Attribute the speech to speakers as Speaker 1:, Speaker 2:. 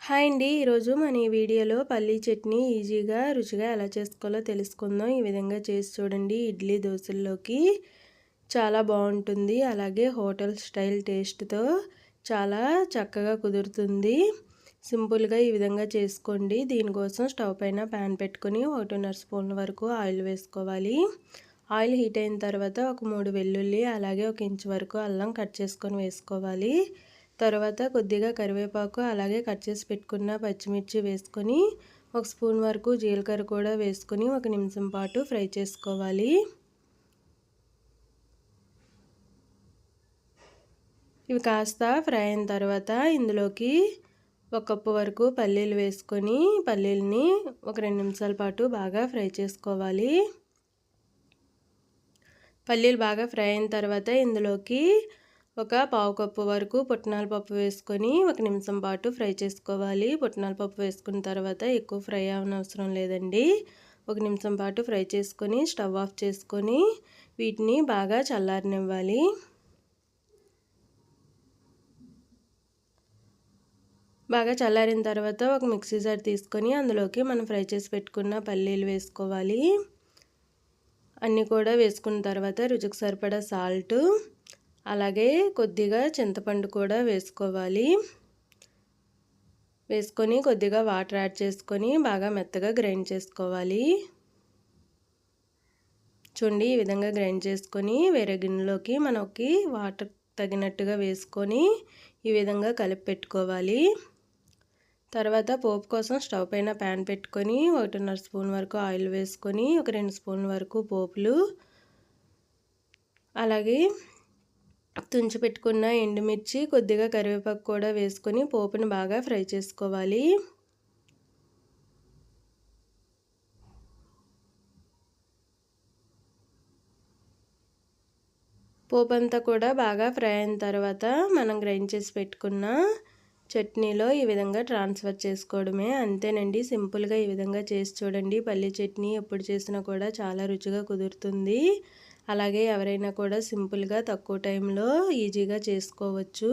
Speaker 1: Hi అండి. ఈరోజు మన ఈ వీడియోలో పల్లీ చట్నీ ఈజీగా రుచిగా ఎలా చేసుకోవాలో తెలుసుకుందాం. ఈ విధంగా చేసి చూడండి. ఇడ్లీ దోశల్లోకి చాలా బాగుంటుంది. అలాగే హోటల్ స్టైల్ టేస్ట్తో చాలా చక్కగా కుదురుతుంది. సింపుల్గా ఈ విధంగా చేసుకోండి. దీనికోసం స్టవ్ పైన ప్యాన్ పెట్టుకొని ఒకటిన్నర స్పూన్ల వరకు ఆయిల్ వేసుకోవాలి. ఆయిల్ హీట్ అయిన తర్వాత ఒక మూడు వెల్లుల్లి అలాగే ఒక ఇంచు వరకు అల్లం కట్ చేసుకొని వేసుకోవాలి. తర్వాత కొద్దిగా కరివేపాకు అలాగే కట్ చేసి పెట్టుకున్న పచ్చిమిర్చి వేసుకొని ఒక స్పూన్ వరకు జీలకర్ర కూడా వేసుకొని ఒక నిమిషం పాటు ఫ్రై చేసుకోవాలి. ఇవి కాస్త ఫ్రై అయిన తర్వాత ఇందులోకి ఒక కప్పు వరకు పల్లీలు వేసుకొని పల్లీలని ఒక రెండు నిమిషాల పాటు బాగా ఫ్రై చేసుకోవాలి. పల్లీలు బాగా ఫ్రై అయిన తర్వాత ఇందులోకి ఒక పావు కప్పు వరకు పుట్నాల పప్పు వేసుకొని ఒక నిమిషం పాటు ఫ్రై చేసుకోవాలి. పుట్నాల పప్పు వేసుకున్న తర్వాత ఎక్కువ ఫ్రై అవనవసరం లేదండి. ఒక నిమిషం పాటు ఫ్రై చేసుకొని స్టవ్ ఆఫ్ చేసుకొని వీటిని బాగా చల్లారనివ్వాలి. బాగా చల్లారిన తర్వాత ఒక మిక్సీ జార్ తీసుకొని అందులోకి మనం ఫ్రై చేసి పెట్టుకున్న పల్లీలు వేసుకోవాలి. అన్నీ కూడా వేసుకున్న తర్వాత రుచికి సరిపడా సాల్ట్ అలాగే కొద్దిగా చింతపండు కూడా వేసుకోవాలి. వేసుకొని కొద్దిగా వాటర్ యాడ్ చేసుకొని బాగా మెత్తగా గ్రైండ్ చేసుకోవాలి. చూడండి ఈ విధంగా గ్రైండ్ చేసుకొని వేరే గిన్నెలోకి మనకి వాటర్ తగినట్టుగా వేసుకొని ఈ విధంగా కలిపి పెట్టుకోవాలి. తర్వాత పోపు కోసం స్టవ్ పైన ప్యాన్ పెట్టుకొని ఒకటిన్నర స్పూన్ వరకు ఆయిల్ వేసుకొని ఒక రెండు స్పూన్ వరకు పోపులు. అలాగే తుంచి పెట్టుకున్న ఎండుమిర్చి కొద్దిగా కరివేపాకు కూడా వేసుకొని పోపును బాగా ఫ్రై చేసుకోవాలి. పోపు అంతా కూడా బాగా ఫ్రై అయిన తర్వాత మనం గ్రైండ్ చేసి పెట్టుకున్న చట్నీలో ఈ విధంగా ట్రాన్స్ఫర్ చేసుకోవడమే. అంతేనండి సింపుల్గా ఈ విధంగా చేసి చూడండి. పల్లి చట్నీ ఎప్పుడు చేసినా కూడా చాలా రుచిగా కుదురుతుంది. అలాగే ఎవరైనా కూడా సింపుల్గా తక్కువ టైంలో ఈజీగా చేసుకోవచ్చు.